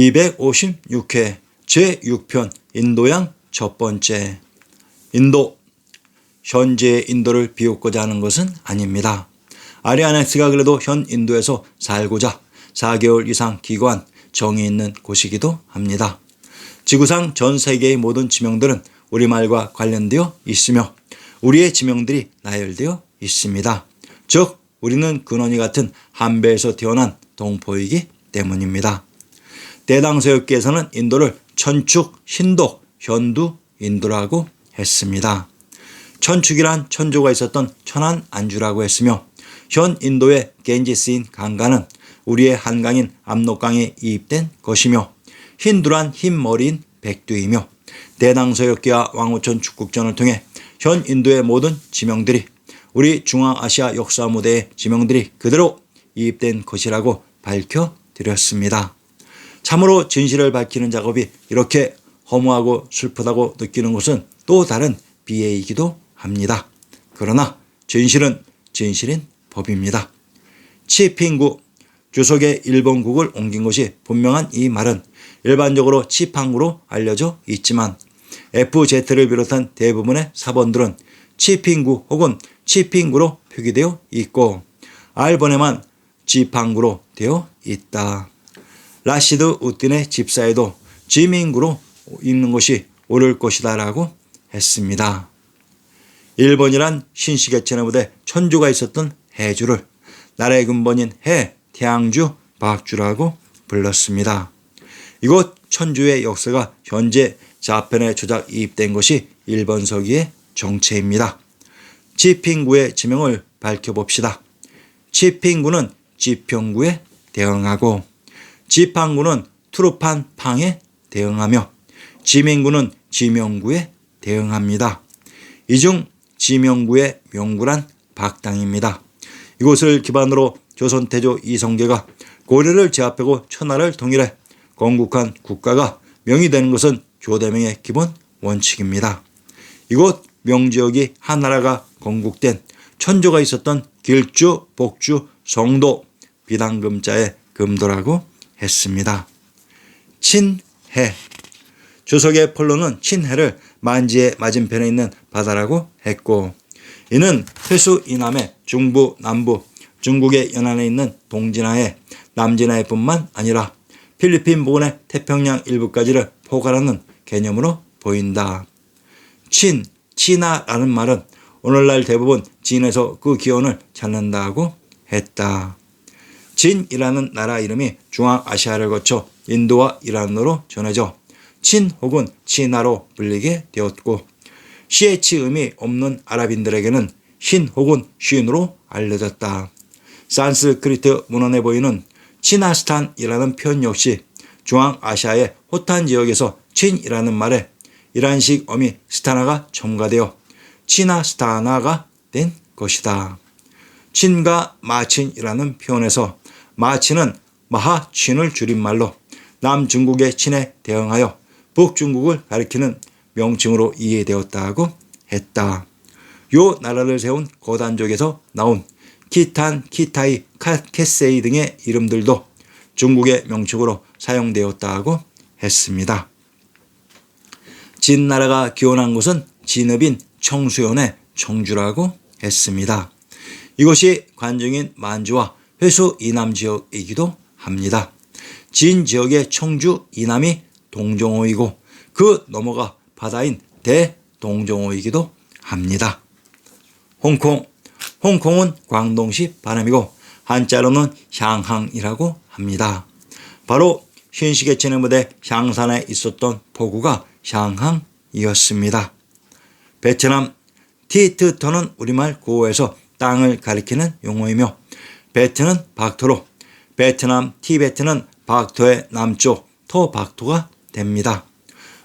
256회 제6편 인도양 첫 번째 인도 현재의 인도를 비웃고자 하는 것은 아닙니다. 아리아넥스가 그래도 현 인도에서 살고자 4개월 이상 기관 정이 있는 곳이기도 합니다. 지구상 전 세계의 모든 지명들은 우리말과 관련되어 있으며 우리의 지명들이 나열되어 있습니다. 즉 우리는 근원이 같은 한배에서 태어난 동포이기 때문입니다. 대당서역께서는 인도를 천축, 신도, 현두, 인도라고 했습니다. 천축이란 천조가 있었던 천안 안주라고 했으며 현 인도의 겐지스인 강가는 우리의 한강인 압록강에 이입된 것이며 힌두란 흰머리인 백두이며 대당서역기와 왕호천 축국전을 통해 현 인도의 모든 지명들이 우리 중앙아시아 역사 무대의 지명들이 그대로 이입된 것이라고 밝혀드렸습니다. 참으로 진실을 밝히는 작업이 이렇게 허무하고 슬프다고 느끼는 것은 또 다른 비애이기도 합니다. 그러나 진실은 진실인 법입니다. 치핑구 주석의 일본국을 옮긴 것이 분명한 이 말은 일반적으로 치팡구로 알려져 있지만 FZ를 비롯한 대부분의 사본들은 치핑구 혹은 치핑구로 표기되어 있고 R번에만 지팡구로 되어 있다. 라시드 우틴의 집사에도 지민구로 읽는 것이 옳을 것이다 라고 했습니다. 일본이란 신시계천의 무대 천주가 있었던 해주를 나라의 근본인 해, 태양주, 박주라고 불렀습니다. 이곳 천주의 역사가 현재 자편에 조작 이입된 것이 일본 서기의 정체입니다. 지핑구의 지명을 밝혀봅시다. 지핑구는 지평구에 대응하고 지팡구는 투르판 팡에 대응하며 지명구는 지명구에 대응합니다. 이 중 지명구의 명구란 박당입니다. 이곳을 기반으로 조선 태조 이성계가 고려를 제압하고 천하를 통일해 건국한 국가가 명이 되는 것은 조대명의 기본 원칙입니다. 이곳 명지역이 하나라가 건국된 천조가 있었던 길주, 복주, 성도, 비당금자의 금도라고 했습니다. 친해 주석의 폴로는 친해를 만지의 맞은편에 있는 바다라고 했고 이는 회수 이남의 중부 남부 중국의 연안에 있는 동진하에 남진하에뿐만 아니라 필리핀 부근의 태평양 일부까지를 포괄하는 개념으로 보인다. 친, 치나라는 말은 오늘날 대부분 진에서 그 기원을 찾는다고 했다. 진이라는 나라 이름이 중앙아시아를 거쳐 인도와 이란으로 전해져 친 혹은 치나로 불리게 되었고 시에치음이 없는 아랍인들에게는 신 혹은 쉰으로 알려졌다. 산스크리트 문헌에 보이는 치나스탄이라는 표현 역시 중앙아시아의 호탄 지역에서 친이라는 말에 이란식 어미 스타나가 첨가되어 치나스타나가 된 것이다. 친과 마친이라는 표현에서 마친은 마하친을 줄임말로 남중국의 친에 대응하여 북중국을 가리키는 명칭으로 이해되었다고 했다. 요 나라를 세운 고단족에서 나온 키탄, 키타이, 카케세이 등의 이름들도 중국의 명칭으로 사용되었다고 했습니다. 진나라가 기원한 곳은 진읍인 청수연의 청주라고 했습니다. 이것이 관중인 만주와 회수 이남 지역이기도 합니다. 진 지역의 청주 이남이 동정호이고 그 넘어가 바다인 대동정호이기도 합니다. 홍콩 홍콩은 광동시 발음이고 한자로는 향항이라고 합니다. 바로 신시계천의 무대 향산에 있었던 포구가 향항이었습니다. 베트남 티트터는 우리말 고어에서 땅을 가리키는 용어이며 베트는 박토로 베트남 티베트는 박토의 남쪽 토박토가 됩니다.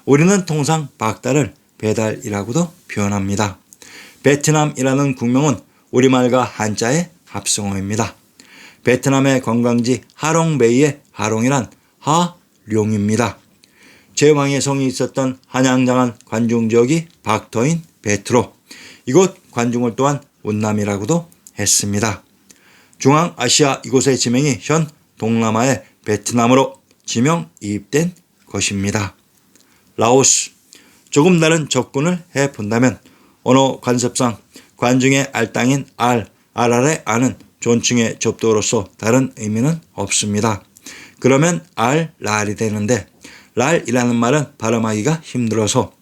우리는 통상 박달을 배달이라고도 표현합니다. 베트남이라는 국명은 우리말과 한자의 합성어입니다. 베트남의 관광지 하롱베이의 하롱이란 하룡입니다. 제왕의 성이 있었던 한양장한 관중 지역이 박터인 베트로 이곳 관중을 또한 운남이라고도 했습니다. 중앙아시아 이곳의 지명이 현 동남아의 베트남으로 지명 이입된 것입니다. 라오스 조금 다른 접근을 해 본다면 언어 관습상 관중의 알땅인 알, 알알의 아는 존칭의 접도로서 다른 의미는 없습니다. 그러면 알, 랄이 되는데 랄이라는 말은 발음하기가 힘들어서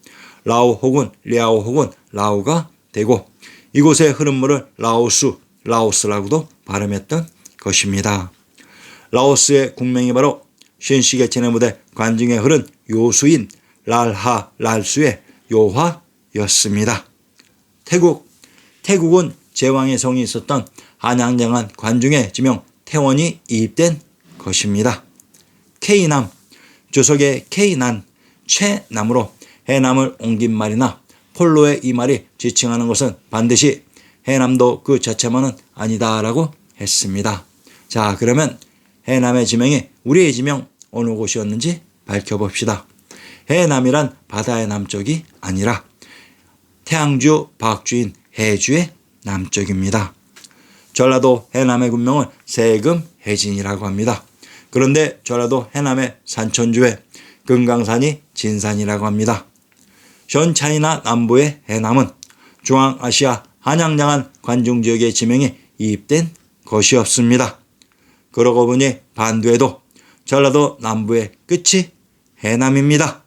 라오 혹은 리아오 혹은 라오가 되고 이곳의 흐름물을 라오스, 라오스라고도 발음했던 것입니다. 라오스의 국명이 바로 신식의 진해무대 관중에 흐른 요수인 랄하 랄수의 요화였습니다. 태국 태국은 제왕의 성이 있었던 한양장한 관중의 지명 태원이 이입된 것입니다. K남 주석의 K난 최남으로 해남을 옮긴 말이나 폴로의 이 말이 지칭하는 것은 반드시 해남도 그 자체만은 아니다라고 했습니다. 자 그러면 해남의 지명이 우리의 지명 어느 곳이었는지 밝혀봅시다. 해남이란 바다의 남쪽이 아니라 태양주 박주인 해주의 남쪽입니다. 전라도 해남의 군명을 세금 해진이라고 합니다. 그런데 전라도 해남의 산천주에 금강산이 진산이라고 합니다. 현 차이나 남부의 해남은 중앙아시아 한양장한 관중 지역의 지명이 이입된 것이었습니다. 그러고 보니 반도에도 전라도 남부의 끝이 해남입니다.